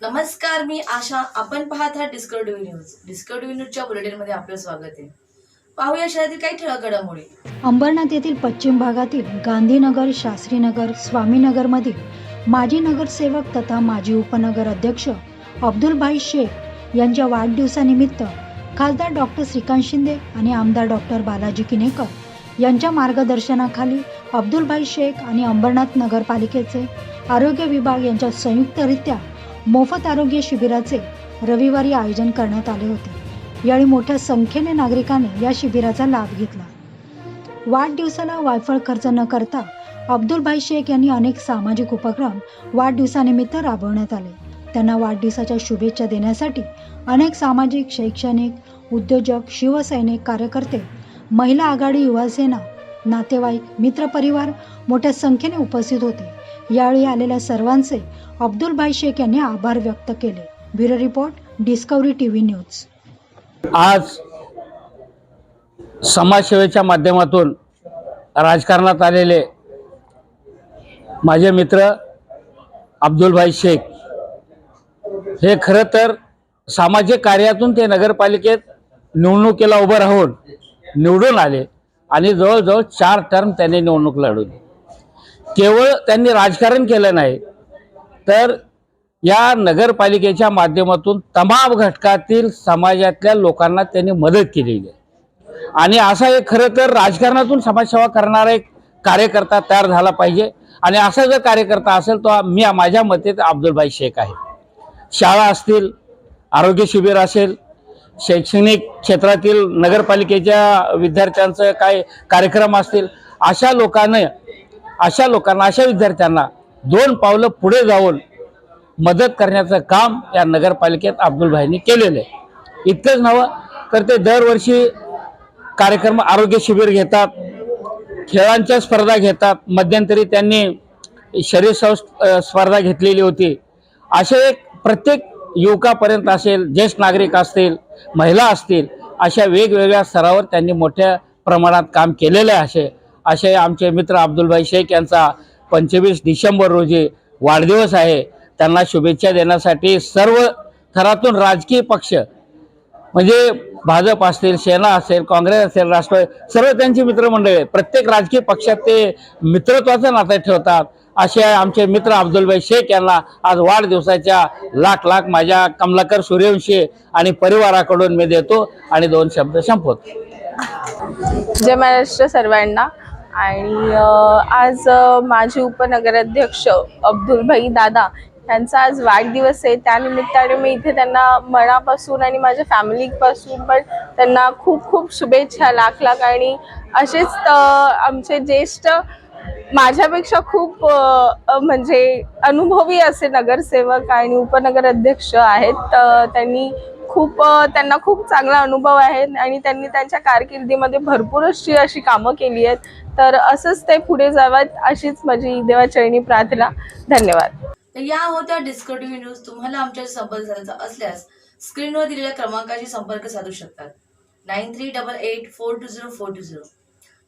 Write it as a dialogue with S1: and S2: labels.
S1: नमस्कार मी आशा. आपण पाहत आहात डिस्कवरी न्यूज डिस्कवरी न्यूजच्या बुलेटिनमध्ये आपलं स्वागत आहे. पाहूया शहरातील काही ठळक घडामोडी
S2: अंबरनाथ येथील पश्चिम भागातील गांधीनगर शास्त्रीनगर स्वामीनगरमधील माजी नगरसेवक तथा माजी उपनगर अध्यक्ष अब्दुलभाई शेख यांच्या वाढदिवसानिमित्त खासदार डॉक्टर श्रीकांत शिंदे आणि आमदार डॉक्टर बालाजी किनेकर यांच्या मार्गदर्शनाखाली अब्दुलभाई शेख आणि अंबरनाथ नगरपालिकेचे आरोग्य विभाग यांच्या संयुक्तरित्या मोफत आरोग्य शिबिराचे रविवारी आयोजन करण्यात आले होते. यावेळी मोठ्या संख्येने नागरिकांनी या शिबिराचा लाभ घेतला. वाढदिवसाला वायफळ खर्च न करता अब्दुलभाई शेख यांनी अनेक सामाजिक उपक्रम वाढदिवसानिमित्त राबवण्यात आले. त्यांना वाढदिवसाच्या शुभेच्छा देण्यासाठी अनेक सामाजिक शैक्षणिक उद्योजक शिवसैनिक कार्यकर्ते महिला आघाडी युवासेना नातेवाईक मित्रपरिवार मोठ्या संख्येने उपस्थित होते. यावेळी आलेल्या सर्वांचे अब्दुलभाई शेख यांनी आभार व्यक्त केले. Bureau report Discovery TV news.
S3: आज समाजसेवेच्या माध्यमातून राजकारणात आलेले माझे मित्र अब्दुलभाई शेख हे खरं तर सामाजिक कार्यातून ते नगरपालिकेत निवडणुकीला उभं राहून निवडून आले. आणि जवळजवळ चार टर्म त्यांनी निवडणूक लढवली. केवळ त्यांनी राजकारण केलं नाही तर या नगरपालिकेच्या माध्यमातून तमाम घटकातील समाजातल्या लोकांना त्यांनी मदत केलेली आहे. आणि असा एक खरं तर राजकारणातून समाजसेवा करणारा एक कार्यकर्ता तयार झाला पाहिजे. आणि असा जर कार्यकर्ता असेल तो मी माझ्या मते अब्दुलभाई शेख आहे. शाळा असतील आरोग्य शिबिर असेल शैक्षणिक क्षेत्रातील नगरपालिकेच्या विद्यार्थ्यांचं काय कार्यक्रम असतील अशा लोकांना अशा लोकांना अशा विद्यार्थ्यांना दोन पावलं पुढे जाऊन मदत करण्याचं काम या नगरपालिकेत अब्दुलभाईंनी केलेलं आहे. इतकंच नव्हं तर ते दरवर्षी कार्यक्रम आरोग्य शिबिर घेतात खेळांच्या स्पर्धा घेतात मध्यंतरी त्यांनी शरीर स्पर्धा घेतलेली होती. असे एक प्रत्येक युवकापर्यंत असेल ज्येष्ठ नागरिक असतील महिला असतील अशा वेगवेगळ्या स्तरावर त्यांनी मोठ्या प्रमाणात काम केलेले असे असे आमचे मित्र अब्दुलभाई शेख यांचा पंचवीस डिसेंबर रोजी वाढदिवस आहे. त्यांना शुभेच्छा देण्यासाठी सर्व थरातून राजकीय पक्ष म्हणजे भाजप असतील सेना असेल काँग्रेस असेल राष्ट्रवादी सर्व त्यांची मित्रमंडळी प्रत्येक राजकीय पक्षात ते मित्रत्वाचं नातं ठेवतात. असे आमचे मित्र अब्दुलभाई शेख यांना आज वाढदिवसाच्या लाख लाख माझ्या कमलाकर सूर्यवंशी आणि परिवाराकडून मी देतो आणि दोन शब्द संपवतो.
S4: जय महाराष्ट्र सर्वांना. आणि आज माझे उपनगराध्यक्ष अब्दुलभाई दादा यांचा आज वाढदिवस आहे. त्यानिमित्ताने मी इथे त्यांना मनापासून आणि माझ्या फॅमिलीपासून पण त्यांना खूप खूप शुभेच्छा लाख लाख. आणि असेच आमचे ज्येष्ठ माझ्यापेक्षा खूप म्हणजे अनुभवी असे नगरसेवक आणि उपनगर अध्यक्ष आहेत. त्यांनी खूप त्यांना खूप चांगला अनुभव आहे आणि त्यांनी त्यांच्या कारकिर्दीमध्ये भरपूर अशी अशी कामं केली आहेत. तर असंच ते पुढे जावं अशीच माझी देवाचरणी प्रार्थना. धन्यवाद.
S1: तर या होत्या डिस्कटिव्ह न्यूज तुम्हाला आमच्या संपर्क साधायचा असल्यास स्क्रीनवर दिलेल्या क्रमांकाशी संपर्क साधू शकतात. Nine three double eight four two zero four two zero.